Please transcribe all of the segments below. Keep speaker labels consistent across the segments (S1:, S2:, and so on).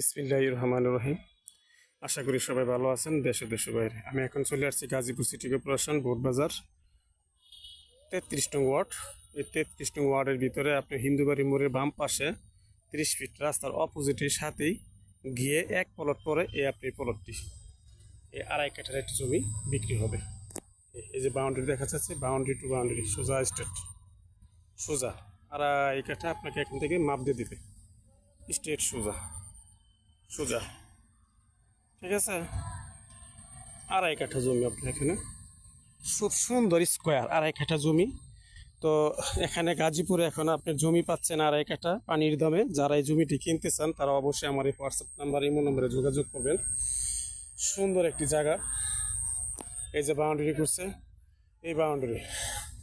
S1: ইসমিল্লাহ রহমান রহিম আশা করি সবাই ভালো আছেন, দেশে দেশে বাইরে। আমি এখন চলে আসছি গাজীপুর সিটি কর্পোরেশন, বোর্ডবাজার। তেত্রিশ নং ওয়ার্ড। এই তেত্রিশ নং ওয়ার্ডের ভিতরে আপনি হিন্দুবাড়ি মোড়ের বাম পাশে তিরিশ ফিট রাস্তার অপোজিটের সাথেই গিয়ে এক পলট পরে এই আপনি পলটটি, এই আড়াই কাঠার একটি জমি বিক্রি হবে। এই যে বাউন্ডারি দেখা যাচ্ছে, বাউন্ডারি টু বাউন্ডারি, সোজা স্টেট সোজা। আড়াই কাঠা আপনাকে এখান থেকে মাপ দিয়ে দিবে স্টেট সোজা। সোজা। ঠিক আছে? আড়াই কাঠা জমি আপনার এখানে। খুব সুন্দর স্কোয়ার আড়াই কাঠা জমি। তো এখানে গাজীপুরে এখন আপনি জমি পাচ্ছেন আড়াই কাঠা পানির দামে। যারা এই জমিটি কিনতে চান, তারা অবশ্যই আমার এই হোয়াটসঅ্যাপ নাম্বার ইমো নম্বরে যোগাযোগ করবেন। সুন্দর একটি জায়গা। এই যে বাউন্ডারি করছে। এই বাউন্ডারি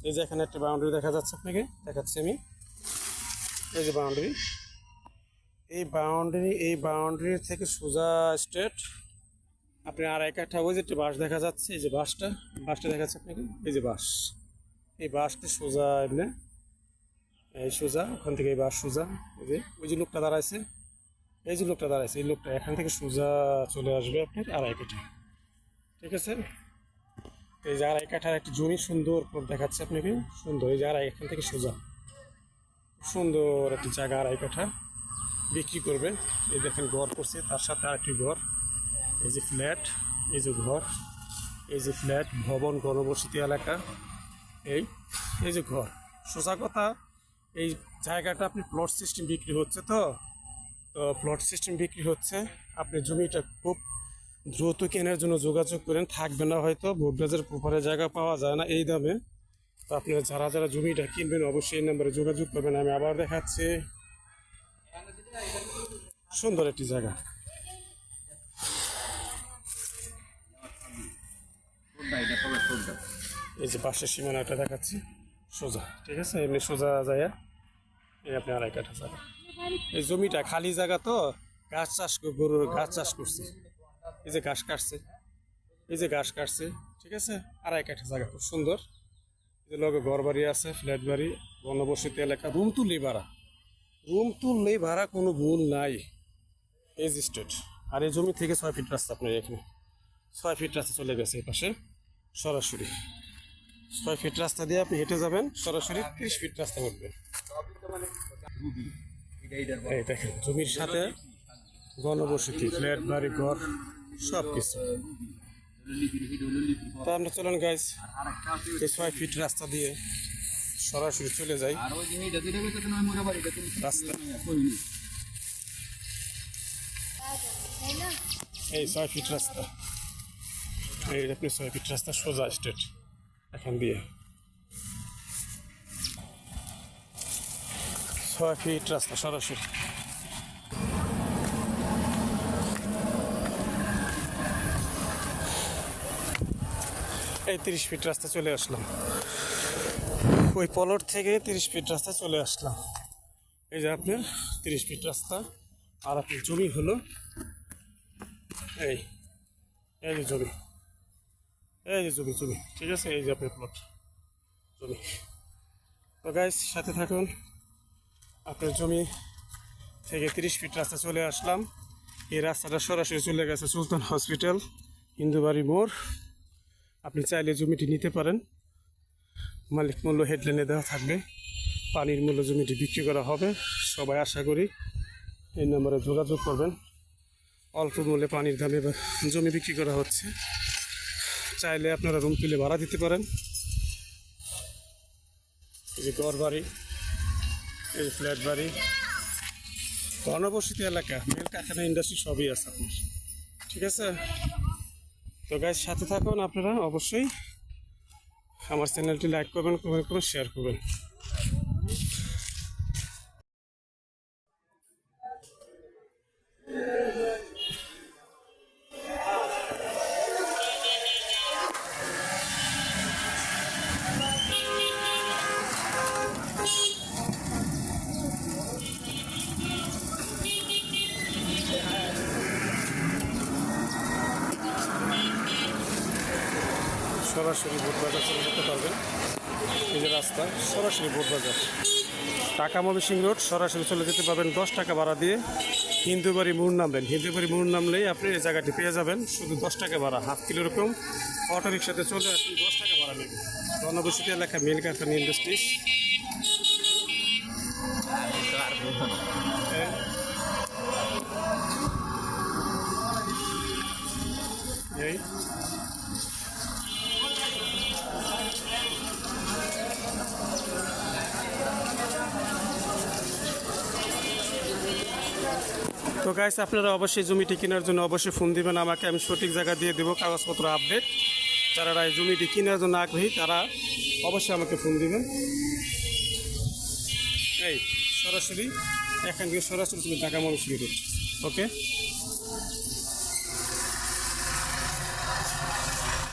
S1: এই যে এখানে একটা বাউন্ডারি দেখা যাচ্ছে আপনাকে। দেখাচ্ছি আমি। এই যে বাউন্ডারি এই বাউন্ডারি এই বাউন্ডারি থেকে সোজা স্ট্রেট আপনি আড়াই কাঠা ওই যে একটা বাঁশ দেখা যাচ্ছে, এই যে বাঁশটা বাঁশটা দেখা যাচ্ছে আপনাকে, এই যে বাঁশ এই বাঁশটি সোজা এমনি, এই সোজা, ওখান থেকে এই বাঁশ সোজা, এই যে, ওই যে লোকটা দাঁড়াইছে, এই যে লোকটা দাঁড়াইছে, এই লোকটা এখান থেকে সোজা চলে আসবে আপনার আড়াই কাঠা ঠিক আছে? এই যে আড়াই কাঠার একটা জমি সুন্দর দেখাচ্ছে আপনাকে, সুন্দর, এই যে আড়াই এখান থেকে সোজা। সুন্দর একটি জায়গা আড়াই কাঠা বিক্রি করবে। এই দেখেন ঘর করছে, তার সাথে আরেকটি ঘর। এই যে ফ্ল্যাট, এই যে ঘর, এই যে ফ্ল্যাট, ভবন গণবসতি এলাকা, এই এই যে ঘর। সোজা কথা, এই জায়গাটা আপনি প্লট সিস্টেম বিক্রি হচ্ছে তো? তো প্লট সিস্টেম বিক্রি হচ্ছে, আপনি জমিটা খুব দ্রুত কেনার জন্য যোগাযোগ করেন, থাকবে না হয়তো ভোটবাজার প্রপারে জায়গা পাওয়া যায় না এই দামে। তো আপনারা যারা যারা জমিটা কিনবেন, অবশ্যই এই নাম্বারে যোগাযোগ করবেন। আমি আবার দেখাচ্ছি। সুন্দর একটি জায়গা। এই যে পাশের সীমানাটা দেখাচ্ছি, সোজা, ঠিক আছে? এমনি সোজা যায় এই আপনি আড়াই কাঠা জায়গা। এই জমিটা খালি জায়গা তো গাছ চাষ গরুর গাছ চাষ করছে। এই যে ঘাস কাটছে, এই যে ঘাস কাটছে, ঠিক আছে? আড়াই কাঠা জায়গা, খুব সুন্দর। এই যে লগে ঘর বাড়ি আছে, ফ্ল্যাট বাড়ি গণবসতি এলাকা, রুম তুললেই ভাড়া। রুম তুললেই ভাড়া কোনো ভুল নাই। যে স্টেট আর এই জমি থেকে ছয় ফিট রাস্তা আপনার এখানে। ছয় ফিট রাস্তা চলে গেছে এই পাশে, সরাসরি। ছয় ফিট রাস্তা দিয়ে আপনি হেঁটে যাবেন, সরাসরি ত্রিশ ফিট রাস্তা উঠবেন। এই দেখেন, জমির সাথে গণবসতি, ফ্ল্যাট, বাড়ি, ঘর সব কিছু তো আমরা চলেন গাইজ এই ছয় ফিট রাস্তা দিয়ে সরাসরি চলে যাই। রাস্তা। এই ছয় ফিট রাস্তা এই আপনি ছয় ফিট রাস্তা সোজা স্ট্রেট এখান দিয়ে ছয় ফিট রাস্তা সরাসরি এই তিরিশ ফিট রাস্তা চলে আসলাম ওই পলট থেকে তিরিশ ফিট রাস্তা চলে আসলাম এই যে আপনার তিরিশ ফিট রাস্তা আর আপনার জমি হলো এই এই যে জমি এই যে জমি জমি ঠিক আছে এই যে আপনার প্লট জমি তো গাইস সাথে থাকুন। আপনার জমি থেকে তিরিশ ফিট রাস্তা চলে আসলাম। এই রাস্তাটা সরাসরি চলে গেছে সুলতান হসপিটাল হিন্দুবাড়ি মোড়। আপনি চাইলে জমিটি নিতে পারেন। মালিক মূল্য হেডলাইনে দেওয়া থাকবে। পানির মূল্য জমিটি বিক্রি করা হবে। সবাই আশা করি এই নম্বরে যোগাযোগ করবেন। অল্প মূল্যে পানির দামে জমি বিক্রি করা হচ্ছে। চাইলে আপনারা রুম তুলে ভাড়া দিতে পারেন। এই যে ঘর বাড়ি, এই ফ্ল্যাট বাড়ি। ঘনবসতি এলাকা মেল কারখানা ইন্ডাস্ট্রি সবই আছে আপনার। ঠিক আছে? তো গাইজ সাথে থাকুন আপনারা অবশ্যই। আমার চ্যানেলটি লাইক করবেন কমেন্ট করবেন শেয়ার করবেন। সরাসরি বোট বাজার চলে যেতে পারবেন। এই যে রাস্তা, সরাসরি বোট বাজার টাকা মবিসিং রোড, সরাসরি চলে যেতে পারবেন দশ টাকা ভাড়া দিয়ে। হিন্দুবাড়ি মোড় নামবেন। হিন্দুবাড়ি মোড় নামলেই আপনি এই জায়গাটি পেয়ে যাবেন। শুধু দশ টাকা ভাড়া, হাফ কিলো রকম অটো রিক্সাতে চলে আসুন, দশ টাকা ভাড়া নেবেন। জনবসতি এলাকা মিল কারখানা ইন্ডাস্ট্রিজ। এই। তো গাইস আপনারা অবশ্যই জমিটি কেনার জন্য অবশ্যই ফোন দিবেন আমাকে, আমি সঠিক জায়গা দিয়ে দেবো, কাগজপত্র আপডেট যারা জমিটি কেনার জন্য আগ্রহী, তারা অবশ্যই আমাকে ফোন দিবেন। এই, সরাসরি, এখান থেকে সরাসরি তুমি টাকা মানুষ ওকে